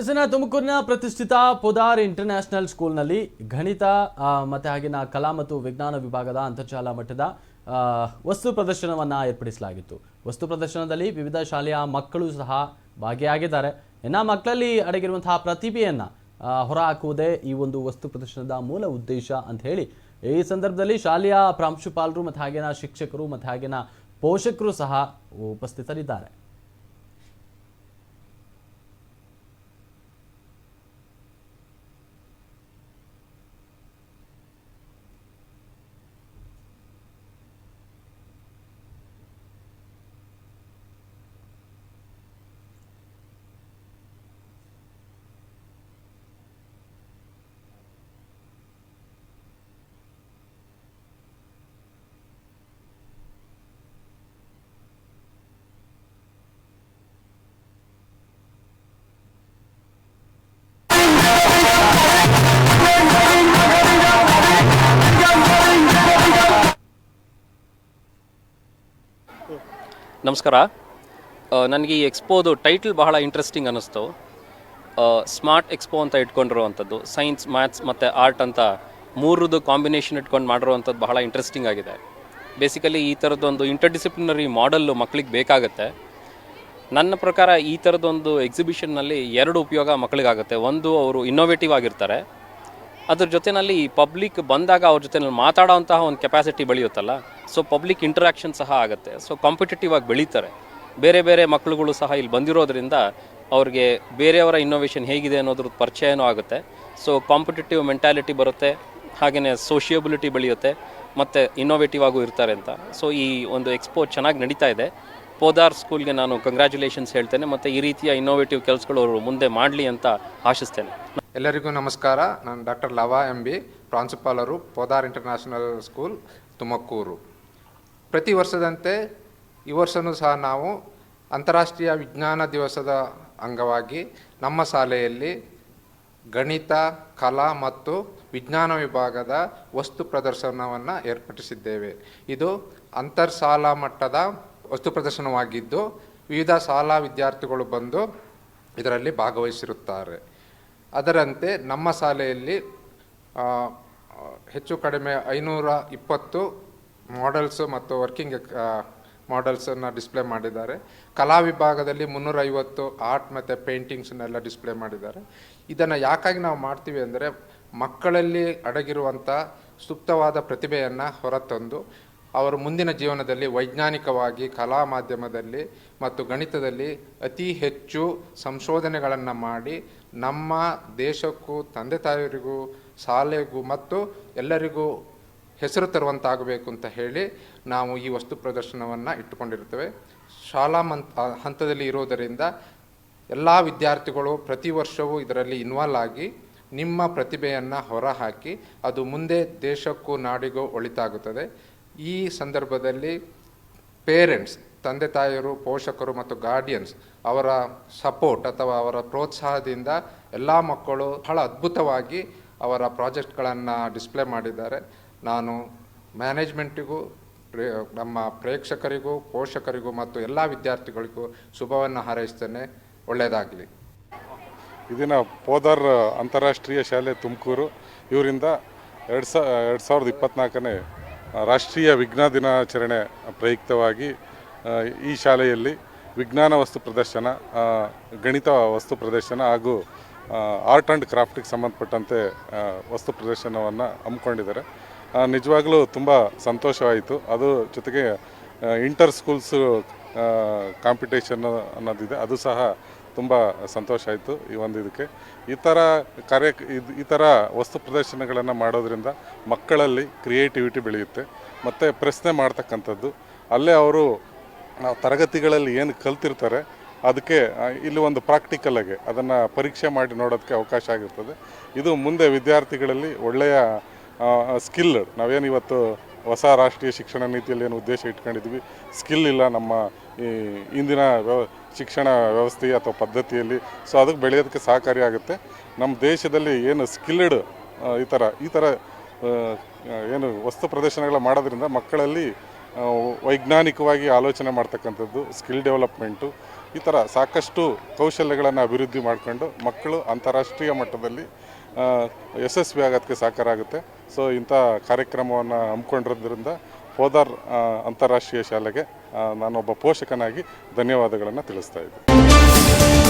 ಎಸ್ನ ತುಮಕೂರಿನ ಪ್ರತಿಷ್ಠಿತ ಪೊದಾರ್ ಇಂಟರ್ನ್ಯಾಷನಲ್ ಸ್ಕೂಲ್ನಲ್ಲಿ ಗಣಿತ ಮತ್ತು ಹಾಗೆನ ಕಲಾ ಮತ್ತು ವಿಜ್ಞಾನ ವಿಭಾಗದ ಅಂತರ್ಜಾಲ ಮಟ್ಟದ ವಸ್ತು ಪ್ರದರ್ಶನವನ್ನು ಏರ್ಪಡಿಸಲಾಗಿತ್ತು. ವಸ್ತು ಪ್ರದರ್ಶನದಲ್ಲಿ ವಿವಿಧ ಶಾಲೆಯ ಮಕ್ಕಳು ಸಹ ಭಾಗಿಯಾಗಿದ್ದಾರೆ. ಇನ್ನು ಮಕ್ಕಳಲ್ಲಿ ಅಡಗಿರುವಂತಹ ಪ್ರತಿಭೆಯನ್ನು ಹೊರಹಾಕುವುದೇ ಈ ಒಂದು ವಸ್ತು ಪ್ರದರ್ಶನದ ಮೂಲ ಉದ್ದೇಶ ಅಂತ ಹೇಳಿ, ಈ ಸಂದರ್ಭದಲ್ಲಿ ಶಾಲೆಯ ಪ್ರಾಂಶುಪಾಲರು ಮತ್ತು ಹಾಗೇನ ಶಿಕ್ಷಕರು ಮತ್ತು ಹಾಗೇನ ಪೋಷಕರು ಸಹ ಉಪಸ್ಥಿತರಿದ್ದಾರೆ. ನಮಸ್ಕಾರ. ನನಗೆ ಈ ಎಕ್ಸ್ಪೋದು ಟೈಟಲ್ ಬಹಳ ಇಂಟ್ರೆಸ್ಟಿಂಗ್ ಅನ್ನಿಸ್ತು. ಸ್ಮಾರ್ಟ್ ಎಕ್ಸ್ಪೋ ಅಂತ ಇಟ್ಕೊಂಡಿರುವಂಥದ್ದು, ಸೈನ್ಸ್, ಮ್ಯಾಥ್ಸ್ ಮತ್ತು ಆರ್ಟ್ ಅಂತ ಮೂರದು ಕಾಂಬಿನೇಷನ್ ಇಟ್ಕೊಂಡು ಮಾಡಿರುವಂಥದ್ದು ಬಹಳ ಇಂಟ್ರೆಸ್ಟಿಂಗ್ ಆಗಿದೆ. ಬೇಸಿಕಲಿ ಈ ಥರದ್ದೊಂದು ಇಂಟರ್ಡಿಸಿಪ್ಲಿನರಿ ಮಾಡೆಲ್ಲು ಮಕ್ಕಳಿಗೆ ಬೇಕಾಗುತ್ತೆ. ನನ್ನ ಪ್ರಕಾರ ಈ ಥರದೊಂದು ಎಕ್ಸಿಬಿಷನ್ನಲ್ಲಿ ಎರಡು ಉಪಯೋಗ ಮಕ್ಕಳಿಗಾಗುತ್ತೆ ಒಂದು, ಅವರು ಇನ್ನೋವೇಟಿವ್ ಆಗಿರ್ತಾರೆ. ಅದ್ರ ಜೊತೆನಲ್ಲಿ ಪಬ್ಲಿಕ್ ಬಂದಾಗ ಅವ್ರ ಜೊತೆನಲ್ಲಿ ಮಾತಾಡೋಂತಹ ಒಂದು ಕೆಪಾಸಿಟಿ ಬೆಳೆಯುತ್ತಲ್ಲ? ಸೊ ಪಬ್ಲಿಕ್ ಇಂಟ್ರಾಕ್ಷನ್ ಸಹ ಆಗುತ್ತೆ. ಸೊ ಕಾಂಪಿಟೇಟಿವ್ ಆಗಿ ಬೆಳೀತಾರೆ. ಬೇರೆ ಬೇರೆ ಮಕ್ಕಳುಗಳು ಸಹ ಇಲ್ಲಿ ಬಂದಿರೋದ್ರಿಂದ ಅವ್ರಿಗೆ ಬೇರೆಯವರ ಇನ್ನೋವೇಷನ್ ಹೇಗಿದೆ ಅನ್ನೋದ್ರ ಪರಿಚಯನೂ ಆಗುತ್ತೆ. ಸೊ ಕಾಂಪಿಟೇಟಿವ್ ಮೆಂಟಾಲಿಟಿ ಬರುತ್ತೆ. ಹಾಗೆಯೇ ಸೋಷಿಯಬಿಲಿಟಿ ಬೆಳೆಯುತ್ತೆ. ಮತ್ತು ಇನ್ನೋವೇಟಿವ್ ಆಗೂ ಇರ್ತಾರೆ ಅಂತ. ಸೊ ಈ ಒಂದು ಎಕ್ಸ್ಪೋ ಚೆನ್ನಾಗಿ ನಡೀತಾ ಇದೆ. ಪೋದಾರ್ ಸ್ಕೂಲ್ಗೆ ನಾನು ಕಂಗ್ರ್ಯಾಚುಲೇಷನ್ಸ್ ಹೇಳ್ತೇನೆ. ಮತ್ತು ಈ ರೀತಿಯ ಇನ್ನೋವೇಟಿವ್ ಕೆಲಸಗಳು ಅವರು ಮುಂದೆ ಮಾಡಲಿ ಅಂತ ಆಶಿಸ್ತೇನೆ. ಎಲ್ಲರಿಗೂ ನಮಸ್ಕಾರ. ನಾನು ಡಾಕ್ಟರ್ ಲವ ಎಂ ಬಿ ಪ್ರಾಂಶುಪಾಲರು ಪೋದಾರ್ ಇಂಟರ್ನ್ಯಾಷನಲ್ ಸ್ಕೂಲ್, ತುಮಕೂರು. ಪ್ರತಿ ವರ್ಷದಂತೆ ಈ ವರ್ಷವೂ ಸಹ ನಾವು ಅಂತಾರಾಷ್ಟ್ರೀಯ ವಿಜ್ಞಾನ ದಿವಸದ ಅಂಗವಾಗಿ ನಮ್ಮ ಶಾಲೆಯಲ್ಲಿ ಗಣಿತ, ಕಲಾ ಮತ್ತು ವಿಜ್ಞಾನ ವಿಭಾಗದ ವಸ್ತು ಪ್ರದರ್ಶನವನ್ನು ಏರ್ಪಡಿಸಿದ್ದೇವೆ. ಇದು ಅಂತರ್ಶಾಲಾ ಮಟ್ಟದ ವಸ್ತು ಪ್ರದರ್ಶನವಾಗಿದ್ದು, ವಿವಿಧ ಶಾಲಾ ವಿದ್ಯಾರ್ಥಿಗಳು ಬಂದು ಇದರಲ್ಲಿ ಭಾಗವಹಿಸಿರುತ್ತಾರೆ. ಅದರಂತೆ ನಮ್ಮ ಶಾಲೆಯಲ್ಲಿ ಹೆಚ್ಚು ಕಡಿಮೆ ಐನೂರ ಇಪ್ಪತ್ತು ಮಾಡೆಲ್ಸು ಮತ್ತು ವರ್ಕಿಂಗ್ ಮಾಡೆಲ್ಸನ್ನು ಡಿಸ್ಪ್ಲೇ ಮಾಡಿದ್ದಾರೆ. ಕಲಾ ವಿಭಾಗದಲ್ಲಿ ಮುನ್ನೂರೈವತ್ತು ಆರ್ಟ್ ಮತ್ತು ಪೇಂಟಿಂಗ್ಸನ್ನೆಲ್ಲ ಡಿಸ್ಪ್ಲೇ ಮಾಡಿದ್ದಾರೆ. ಇದನ್ನು ಯಾಕಾಗಿ ನಾವು ಮಾಡ್ತೀವಿ ಅಂದರೆ, ಮಕ್ಕಳಲ್ಲಿ ಅಡಗಿರುವಂಥ ಸುಪ್ತವಾದ ಪ್ರತಿಭೆಯನ್ನು ಹೊರತಂದು ಅವರು ಮುಂದಿನ ಜೀವನದಲ್ಲಿ ವೈಜ್ಞಾನಿಕವಾಗಿ, ಕಲಾ ಮಾಧ್ಯಮದಲ್ಲಿ ಮತ್ತು ಗಣಿತದಲ್ಲಿ ಅತಿ ಹೆಚ್ಚು ಸಂಶೋಧನೆಗಳನ್ನು ಮಾಡಿ ನಮ್ಮ ದೇಶಕ್ಕೂ, ತಂದೆ ತಾಯಿಯರಿಗೂ, ಶಾಲೆಗೂ ಮತ್ತು ಎಲ್ಲರಿಗೂ ಹೆಸರು ತರುವಂತಾಗಬೇಕು ಅಂತ ಹೇಳಿ ನಾವು ಈ ವಸ್ತು ಪ್ರದರ್ಶನವನ್ನು ಇಟ್ಟುಕೊಂಡಿರ್ತೇವೆ ಶಾಲಾ ಮಂತ್ ಹಂತದಲ್ಲಿ ಇರೋದರಿಂದ ಎಲ್ಲ ವಿದ್ಯಾರ್ಥಿಗಳು ಪ್ರತಿ ವರ್ಷವೂ ಇದರಲ್ಲಿ ಇನ್ವಾಲ್ವ್ ಆಗಿ ನಿಮ್ಮ ಪ್ರತಿಭೆಯನ್ನು ಹೊರಹಾಕಿ ಅದು ಮುಂದೆ ದೇಶಕ್ಕೂ ನಾಡಿಗೂ ಒಳಿತಾಗುತ್ತದೆ. ಈ ಸಂದರ್ಭದಲ್ಲಿ ಪೇರೆಂಟ್ಸ್ ತಂದೆ ತಾಯಿಯರು, ಪೋಷಕರು ಮತ್ತು ಗಾರ್ಡಿಯನ್ಸ್ ಅವರ ಸಪೋರ್ಟ್ ಅಥವಾ ಅವರ ಪ್ರೋತ್ಸಾಹದಿಂದ ಎಲ್ಲ ಮಕ್ಕಳು ಬಹಳ ಅದ್ಭುತವಾಗಿ ಅವರ ಪ್ರಾಜೆಕ್ಟ್ಗಳನ್ನು ಡಿಸ್ಪ್ಲೇ ಮಾಡಿದ್ದಾರೆ. ನಾನು ಮ್ಯಾನೇಜ್ಮೆಂಟಿಗೂ ನಮ್ಮ ಪ್ರೇಕ್ಷಕರಿಗೂ, ಪೋಷಕರಿಗೂ ಮತ್ತು ಎಲ್ಲ ವಿದ್ಯಾರ್ಥಿಗಳಿಗೂ ಶುಭವನ್ನು ಹಾರೈಸ್ತೇನೆ. ಒಳ್ಳೆಯದಾಗಲಿ. ಇದನ್ನು ಪೋದಾರ್ ಅಂತಾರಾಷ್ಟ್ರೀಯ ಶಾಲೆ ತುಮಕೂರು. ಇವರಿಂದ ಎರಡು ಸಾ, ಎರಡು ಸಾವಿರದ ಇಪ್ಪತ್ತ್ನಾಲ್ಕನೇ ರಾಷ್ಟ್ರೀಯ ವಿಜ್ಞಾನ ದಿನಾಚರಣೆ ಪ್ರಯುಕ್ತವಾಗಿ ಈ ಶಾಲೆಯಲ್ಲಿ ವಿಜ್ಞಾನ ವಸ್ತು ಪ್ರದರ್ಶನ ಗಣಿತ ವಸ್ತು ಪ್ರದರ್ಶನ ಹಾಗೂ ಆರ್ಟ್ ಆ್ಯಂಡ್ ಕ್ರಾಫ್ಟಿಗೆ ಸಂಬಂಧಪಟ್ಟಂತೆ ವಸ್ತು ಪ್ರದರ್ಶನವನ್ನು ಹಮ್ಮಿಕೊಂಡಿದ್ದಾರೆ. ನಿಜವಾಗಲೂ ತುಂಬ ಸಂತೋಷವಾಯಿತು. ಅದು ಜೊತೆಗೆ ಇಂಟರ್ ಸ್ಕೂಲ್ಸು ಕಾಂಪಿಟೇಷನ್ ಅನ್ನೋದಿದೆ. ಅದು ಸಹ ತುಂಬ ಸಂತೋಷ ಆಯಿತು ಈ ಒಂದು ಇದಕ್ಕೆ. ಈ ಥರ ಕಾರ್ಯ ಈ ಥರ ವಸ್ತು ಪ್ರದರ್ಶನಗಳನ್ನು ಮಾಡೋದ್ರಿಂದ ಮಕ್ಕಳಲ್ಲಿ ಕ್ರಿಯೇಟಿವಿಟಿ ಬೆಳೆಯುತ್ತೆ. ಮತ್ತು ಪ್ರಶ್ನೆ ಮಾಡ್ತಕ್ಕಂಥದ್ದು, ಅಲ್ಲೇ ಅವರು ತರಗತಿಗಳಲ್ಲಿ ಏನು ಕಲ್ತಿರ್ತಾರೆ, ಅದಕ್ಕೆ ಇಲ್ಲಿ ಒಂದು ಪ್ರಾಕ್ಟಿಕಲಾಗಿ ಅದನ್ನು ಪರೀಕ್ಷೆ ಮಾಡಿ ನೋಡೋದಕ್ಕೆ ಅವಕಾಶ ಆಗಿರ್ತದೆ. ಇದು ಮುಂದೆ ವಿದ್ಯಾರ್ಥಿಗಳಲ್ಲಿ ಒಳ್ಳೆಯ ಸ್ಕಿಲ್ ನಾವೇನು ಇವತ್ತು ಹೊಸ ರಾಷ್ಟ್ರೀಯ ಶಿಕ್ಷಣ ನೀತಿಯಲ್ಲಿ ಏನು ಉದ್ದೇಶ ಇಟ್ಕೊಂಡಿದ್ವಿ. ಸ್ಕಿಲ್ ಇಲ್ಲ ನಮ್ಮ ಈ ಇಂದಿನ ವ್ಯವ ಶಿಕ್ಷಣ ವ್ಯವಸ್ಥೆ ಅಥವಾ ಪದ್ಧತಿಯಲ್ಲಿ. ಸೊ ಅದಕ್ಕೆ ಬೆಳೆಯೋದಕ್ಕೆ ಸಹಕಾರಿಯಾಗುತ್ತೆ ನಮ್ಮ ದೇಶದಲ್ಲಿ ಏನು ಸ್ಕಿಲ್ಡ್ ಈ ಥರ ಈ ಥರ ಏನು ವಸ್ತು ಪ್ರದರ್ಶನಗಳ ಮಾಡೋದ್ರಿಂದ ಮಕ್ಕಳಲ್ಲಿ ವೈಜ್ಞಾನಿಕವಾಗಿ ಆಲೋಚನೆ ಮಾಡ್ತಕ್ಕಂಥದ್ದು ಸ್ಕಿಲ್ ಡೆವಲಪ್ಮೆಂಟು ಈ ಥರ ಸಾಕಷ್ಟು ಕೌಶಲ್ಯಗಳನ್ನು ಅಭಿವೃದ್ಧಿ ಮಾಡಿಕೊಂಡು ಮಕ್ಕಳು ಅಂತಾರಾಷ್ಟ್ರೀಯ ಮಟ್ಟದಲ್ಲಿ ಯಶಸ್ವಿ ಆಗೋದಕ್ಕೆ ಸಹಕಾರ ಆಗುತ್ತೆ. ಸೊ ಇಂಥ ಕಾರ್ಯಕ್ರಮವನ್ನು ಹಮ್ಮಿಕೊಂಡಿರೋದ್ರಿಂದ ಪೋದಾರ್ ಅಂತಾರಾಷ್ಟ್ರೀಯ ಶಾಲೆಗೆ ನಾನೊಬ್ಬ ಪೋಷಕನಾಗಿ ಧನ್ಯವಾದಗಳನ್ನು ತಿಳಿಸ್ತಾ ಇದ್ದೀನಿ.